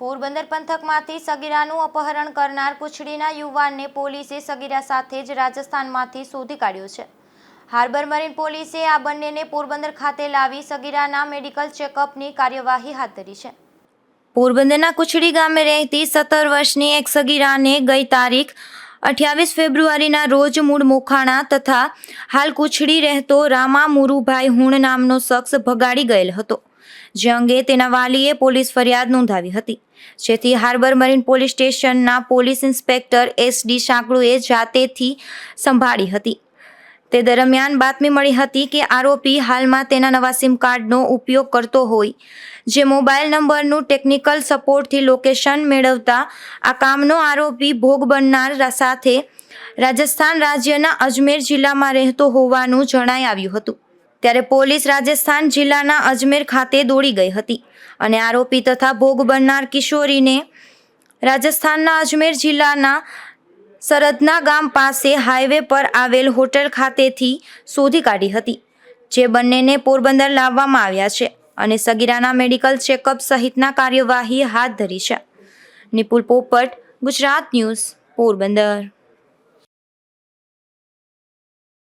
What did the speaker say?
પોરબંદર પંથકમાંથી સગીરાનું અપહરણ કરનાર કુછડીના યુવાનને પોલીસે સગીરા સાથે જ રાજસ્થાનમાંથી શોધી કાઢ્યો છે. હાર્બર મરીન પોલીસે આ બંનેને પોરબંદર ખાતે લાવી સગીરાના મેડિકલ ચેકઅપની કાર્યવાહી હાથ ધરી છે. પોરબંદરના કુછડી ગામે રહેતી સત્તર વર્ષની એક સગીરાને ગઈ તારીખ અઠ્યાવીસ ફેબ્રુઆરીના રોજ મૂળ મોખાણા તથા હાલ કુછડી રહેતો રામા મુરુભાઈ હુણ નામનો શખ્સ ભગાડી ગયેલ હતો, જે અંગે તેના વાલીએ પોલીસ ફરિયાદ નોંધાવી હતી. જેથી હાર્બર મરીન પોલીસ સ્ટેશનના પોલીસ ઇન્સ્પેક્ટર એસ ડી સાંકળુએ જાતેથી સંભાળી હતી. તે દરમિયાન બાતમી મળી હતી કે આરોપી હાલમાં તેના નવા સિમ કાર્ડનો ઉપયોગ કરતો હોય, જે મોબાઈલ નંબરનું ટેકનિકલ સપોર્ટથી લોકેશન મેળવતા આ કામનો આરોપી ભોગ બનનાર સાથે રાજસ્થાન રાજ્યના અજમેર જિલ્લામાં રહેતો હોવાનું જણાઈ આવ્યું હતું. ત્યારે પોલીસ રાજસ્થાન જિલ્લાના અજમેર ખાતે દોડી ગઈ હતી અને આરોપી તથા ભોગ બનનાર કિશોરીને રાજસ્થાનના અજમેર જિલ્લાના સરદના ગામ પાસે હાઈવે પર આવેલ હોટેલ ખાતેથી શોધી કાઢી હતી, જે બંનેને પોરબંદર લાવવામાં આવ્યા છે અને સગીરાના મેડિકલ ચેકઅપ સહિતના કાર્યવાહી હાથ ધરી છે. નિપુલ પોપટ, ગુજરાત ન્યૂઝ, પોરબંદર.